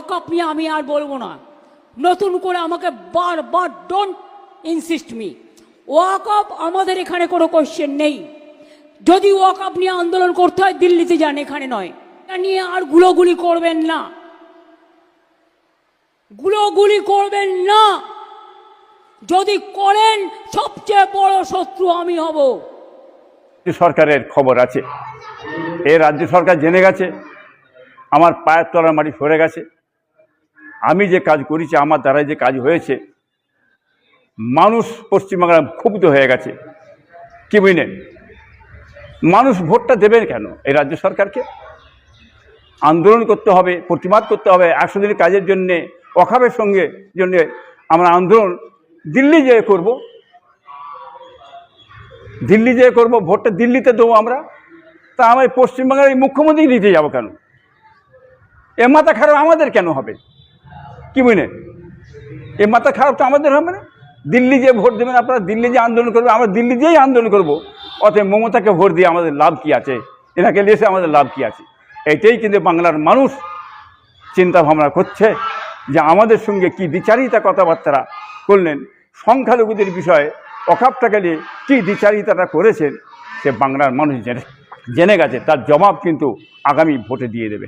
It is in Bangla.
ওয়াকআপ নিয়ে আমি আর বলব না। নতুন করে আমাকে বারবার ডোন্ট ইনসিস্ট মি ওয়াকআপ আমাদের এখানে কোনো কোশ্চেন নেই। যদি ওয়াকআপ নিয়ে আন্দোলন করতে হয়, দিল্লিতে যান, এখানে নয়। এটা নিয়ে আর গুলোগুলি করবেন না। গুলোগুলি করবেন না। যদি করেন, সবচেয়ে বড় শত্রু আমি হব। সরকারের খবর আছে। এ রাজ্য সরকার জেনে গেছে। আমার পায়ের তলার মাটি সরে গেছে। আমি যে কাজ করেছি, আমার দ্বারা যে কাজ হয়েছে, মানুষ পশ্চিমবাংলা ক্ষুব্ধ হয়ে গেছে। কি বুঝলেন? মানুষ ভোটটা দেবেন কেন? এই রাজ্য সরকারকে? আন্দোলন করতে হবে, প্রতিবাদ করতে হবে একশো দিনের কাজের জন্যে অখাবের সঙ্গে জন্যে আমরা আন্দোলন দিল্লি যেয়ে করব। দিল্লি যেয়ে করব, ভোটটা দিল্লিতে দেবো আমরা। তা আমি পশ্চিমবাংলার এই মুখ্যমন্ত্রী নিতে যাব কেন? এ মাথা খারাপ আমাদের কেন হবে? কি বুঝলেন এই মাথা খারাপ তো আমাদের হবে না? দিল্লি যে ভোট দেবেন, আপনারা দিল্লি যে আন্দোলন করবে আমরা দিল্লি দিয়েই আন্দোলন করব। অতএব মমতাকে ভোট দিয়ে আমাদের লাভ কি আছে? এনাকে লিয়েছে আমাদের লাভ কি আছে? এটাই কিন্তু বাংলার মানুষ চিন্তা ভাবনা করছে যে আমাদের সঙ্গে কি বিচারিতা কথাবার্তা করলেন, সংখ্যালঘুদের বিষয়ে অকাপটাকে নিয়ে কী বিচারিতাটা করেছেন, সে বাংলার মানুষ জেনে জেনে গেছে। তার জবাব কিন্তু আগামী ভোটে দিয়ে দেবে।